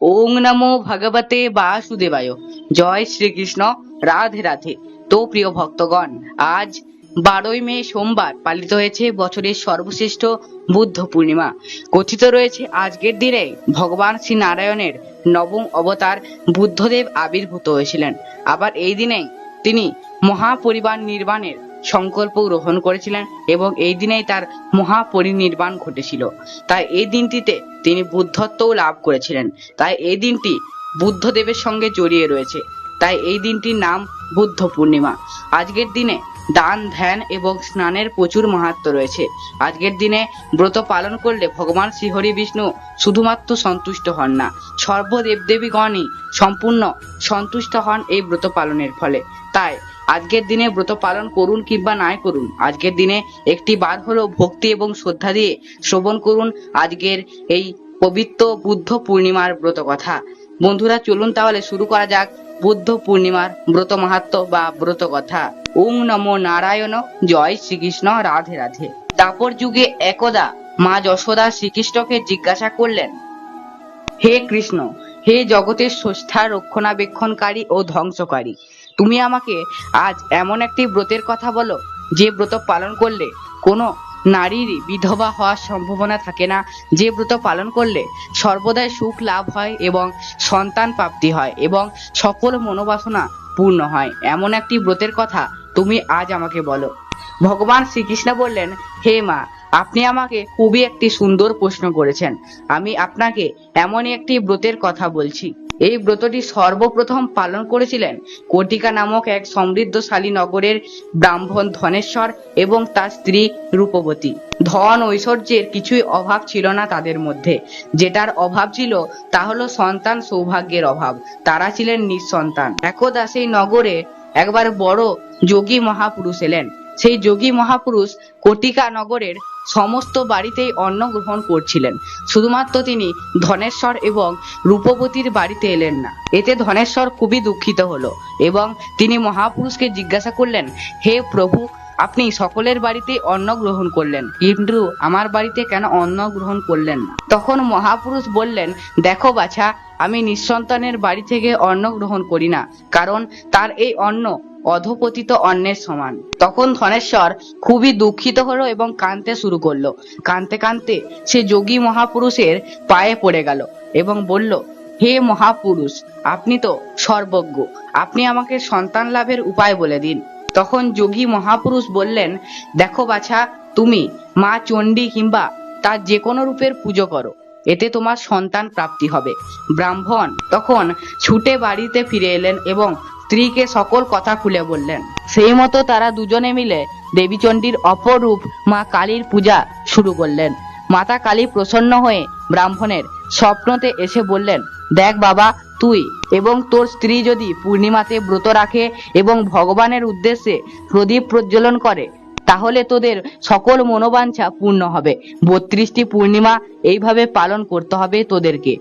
ওং নমো ভগবতে বাসুদেবায়। জয় শ্রীকৃষ্ণ। রাধে রাধে। তো প্রিয় ভক্তগণ, আজ বারোই মে সোমবার পালিত হয়েছে বছরের সর্বশ্রেষ্ঠ বুদ্ধ পূর্ণিমা। কথিত রয়েছে আজকের দিনে ভগবান শ্রী নারায়ণের নবম অবতার বুদ্ধদেব আবির্ভূত হয়েছিলেন। আবার এই দিনেই তিনি মহাপরিবার নির্বাণের সংকল্প গ্রহণ করেছিলেন এবং এই দিনেই তার মহাপরিনির্বাণ ঘটেছিল। তাই এই দিনটিতে তিনি বুদ্ধত্বও লাভ করেছিলেন। তাই এই দিনটি বুদ্ধদেবের সঙ্গে জড়িয়ে রয়েছে। তাই এই দিনটির নাম বুদ্ধ পূর্ণিমা। আজকের দিনে দান, ধ্যান এবং স্নানের প্রচুর মাহাত্ম রয়েছে। আজকের দিনে ব্রত পালন করলে ভগবান শ্রীহরি বিষ্ণু শুধুমাত্র সন্তুষ্ট হন না সর্বদেব দেবীগণই সম্পূর্ণ সন্তুষ্ট হন এই ব্রত পালনের ফলে। তাই আজকের দিনে ব্রত পালন করুন কিংবা নাই করুন। আজকের দিনে একটি বার হলো ভক্তি এবং শ্রদ্ধা দিয়ে শ্রবণ করুন আজকের এই পবিত্র বুদ্ধ পূর্ণিমার ব্রত কথা। বন্ধুরা, চলুন তাহলে শুরু করা যাক বুদ্ধ পূর্ণিমার ব্রত মাহাত্ম বা ব্রত কথা। ওং নমো নারায়ণ, জয় শ্রীকৃষ্ণ, রাধে রাধে। দাপর যুগে একদা মা যশোদা শ্রীকৃষ্ণকে জিজ্ঞাসা করলেন, হে কৃষ্ণ, হে জগতের স্রষ্টা, রক্ষণাবেক্ষণকারী ও ধ্বংসকারী তুমি আমাকে আজ এমন একটি ব্রতের কথা বলো, যে ব্রত পালন করলে কোনো নারীর বিধবা হওয়ার সম্ভাবনা থাকে না। যে ব্রত পালন করলে সর্বদাই সুখ লাভ হয় এবং সন্তান প্রাপ্তি হয় এবং সকল মনোবাসনা পূর্ণ হয়। এমন একটি ব্রতের কথা তুমি আজ আমাকে বলো। ভগবান শ্রীকৃষ্ণ বললেন, হে মা, আপনি আমাকে খুবই একটি সুন্দর প্রশ্ন করেছেন। আমি আপনাকে এমনই একটি ব্রতের কথা বলছি। এই ব্রতটি সর্বপ্রথম পালন করেছিলেন কটিকা নামক এক সমৃদ্ধশালী নগরের ব্রাহ্মণ ধনেশ্বর এবং তার স্ত্রী রূপবতী। ধন ঐশ্বর্যের কিছুই অভাব ছিল না তাদের মধ্যে। যেটার অভাব ছিল তা হলো সন্তান সৌভাগ্যের অভাব। তারা ছিলেন নিঃসন্তান। একদা সেই নগরে একবার বড় যোগী মহাপুরুষ এলেন। সেই যোগী মহাপুরুষ কটিকা নগরের সমস্ত বাড়িতেই অন্ন গ্রহণ করছিলেন। শুধুমাত্র তিনি ধনেশ্বর এবং রূপবতীর বাড়িতে এলেন না। এতে ধনেশ্বর খুবই দুঃখিত হলো এবং তিনি মহাপুরুষকে জিজ্ঞাসা করলেন, হে প্রভু আপনি সকলের বাড়িতে অন্ন গ্রহণ করলেন। কিন্তু আমার বাড়িতে কেন অন্ন গ্রহণ করলেন না? তখন মহাপুরুষ বললেন, দেখো বাছা, আমি নিঃসন্তানের বাড়ি থেকে অন্ন গ্রহণ করি না, কারণ তার এই অন্ন অধপতিত অন্নের সমান। তখন ধনেশ্বর খুবই দুঃখিত হলো এবং কাঁদতে শুরু করল। কাঁদতে কাঁদতে সে যোগী মহাপুরুষের পায়ে পড়ে গেল এবং বলল, হে মহাপুরুষ, আপনি তো সর্বজ্ঞ। আপনি আমাকে সন্তান লাভের উপায় বলে দিন। তখন যোগী মহাপুরুষ বললেন, দেখো বাছা, তুমি, মা চণ্ডী কিংবা তার যে কোনো রূপের পুজো করো, এতে তোমার সন্তান প্রাপ্তি হবে। ব্রাহ্মণ তখন ছুটে বাড়িতে ফিরে এলেন এবং স্ত্রীকে সকল কথা খুলে বললেন। সেই মতো তারা দুজনে মিলে দেবীচণ্ডীর অপরূপ মা কালীর পূজা শুরু করলেন। মাতা কালী প্রসন্ন হয়ে ব্রাহ্মণের স্বপ্নতে এসে বললেন, দেখ বাবা তুই এবং তোর স্ত্রী যদি পূর্ণিমাতে ব্রত রাখে এবং ভগবানের উদ্দেশ্যে প্রদীপ প্রজ্বলন করে, তাহলে তোদের সকল মনোবাঞ্ছা পূর্ণ হবে। বত্রিশটি পূর্ণিমা এইভাবে পালন করতে হবে তোদেরকে।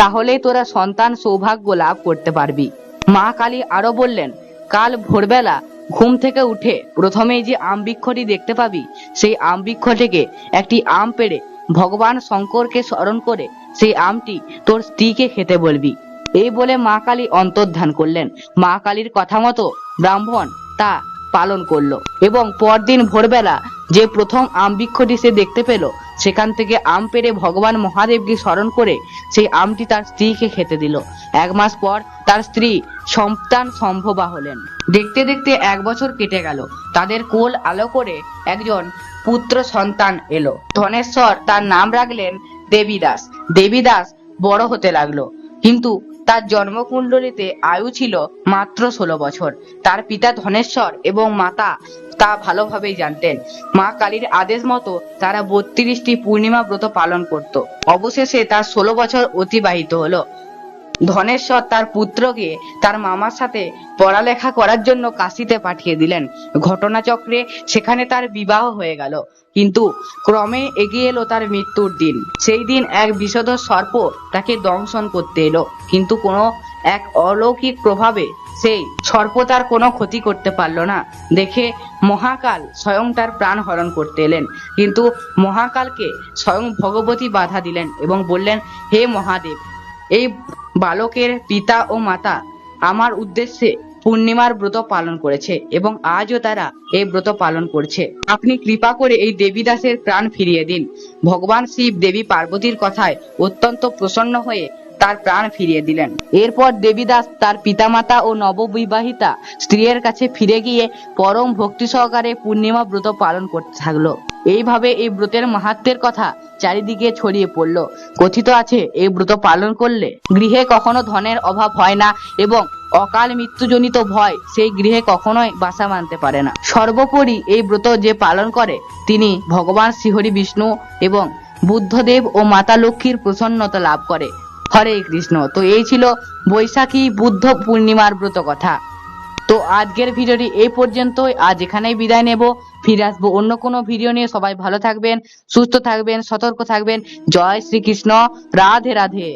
তাহলেই তোরা সন্তান সৌভাগ্য লাভ করতে পারবি। মা কালী আরও বললেন, কাল ভোরবেলা ঘুম থেকে উঠে প্রথমেই যে আম বৃক্ষটি দেখতে পাবি, সেই আম বৃক্ষ থেকে একটি আম পেড়ে ভগবান শঙ্করকে স্মরণ করে সেই আমটি তোর স্ত্রীকে খেতে বলবি। এই বলে মা কালী অন্তর্ধান করলেন। মা কালীর কথা মতো ব্রাহ্মণ তা পালন করল এবং পরদিন ভোরবেলা যে প্রথম আম বৃক্ষটি সে দেখতে পেল, সেখান থেকে আম পেরে ভগবান মহাদেবকে স্মরণ করে সেই আমটি তার স্ত্রীকে খেতে দিল। এক মাস পর তার স্ত্রী সন্তান সম্ভবা হলেন। দেখতে দেখতে এক বছর কেটে গেল। তাদের কোল আলো করে একজন পুত্র সন্তান এলো। ধনেশ্বর তার নাম রাখলেন দেবীদাস। দেবীদাস বড় হতে লাগল। কিন্তু তার জন্মকুণ্ডলিতে আয়ু ছিল মাত্র ষোলো বছর। তার পিতা ধনেশ্বর এবং মাতা তা ভালোভাবেই জানতেন। মা কালীর আদেশ মতো তারা বত্রিশটি পূর্ণিমা ব্রত পালন করত। অবশেষে তার ষোলো বছর অতিবাহিত হলো। ধনেশ্বর তার পুত্রকে তার মামার সাথে পড়ালেখা করার জন্য কাশিতে পাঠিয়ে দিলেন। ঘটনাচক্রে সেখানে তার বিবাহ হয়ে গেল। কিন্তু ক্রমে এগিয়ে এলো তার মৃত্যুর দিন। সেই দিন এক বিষধ সর্প তাকে দংশন করতে এলো। কিন্তু কোনো এক অলৌকিক প্রভাবে সেই সর্প তার কোনো ক্ষতি করতে পারল না। দেখে মহাকাল স্বয়ং তার প্রাণ হরণ করতে এলেন। কিন্তু মহাকালকে স্বয়ং ভগবতী বাধা দিলেন এবং বললেন, হে মহাদেব, এই বালকের পিতা ও মাতা আমার উদ্দেশ্যে পূর্ণিমার ব্রত পালন করেছে এবং আজও তারা এই ব্রত পালন করছে। আপনি কৃপা করে এই দেবীদাসের প্রাণ ফিরিয়ে দিন। ভগবান শিব দেবী পার্বতীর কথায় অত্যন্ত প্রসন্ন হয়ে তার প্রাণ ফিরিয়ে দিলেন। এরপর দেবীদাস তার পিতামাতা ও নববিবাহিতা স্ত্রীর কাছে ফিরে গিয়ে পরম ভক্তি সহকারে পূর্ণিমা ব্রত পালন করতে থাকল। এইভাবে এই ব্রতের মাহাত্মের কথা চারিদিকে ছড়িয়ে পড়ল। কথিত আছে, এই ব্রত পালন করলে গৃহে কখনো ধনের অভাব হয় না এবং অকাল মৃত্যুজনিত ভয় সেই গৃহে কখনোই বাসা মানতে পারে না। সর্বোপরি এই ব্রত যে পালন করে, তিনি ভগবান শ্রীহরি বিষ্ণু এবং বুদ্ধদেব ও মাতা লক্ষ্মীর প্রসন্নতা লাভ করে। হরে কৃষ্ণ। তো এই ছিল বৈশাখী বুদ্ধ পূর্ণিমার ব্রত কথা। তো আজকের ভিডিওটি এই পর্যন্তই। আজ এখানেই বিদায় নেব। ফিরে আসব অন্য কোনো ভিডিও নিয়ে। সবাই ভালো থাকবেন, সুস্থ থাকবেন, সতর্ক থাকবেন। জয় শ্রীকৃষ্ণ। রাধে রাধে।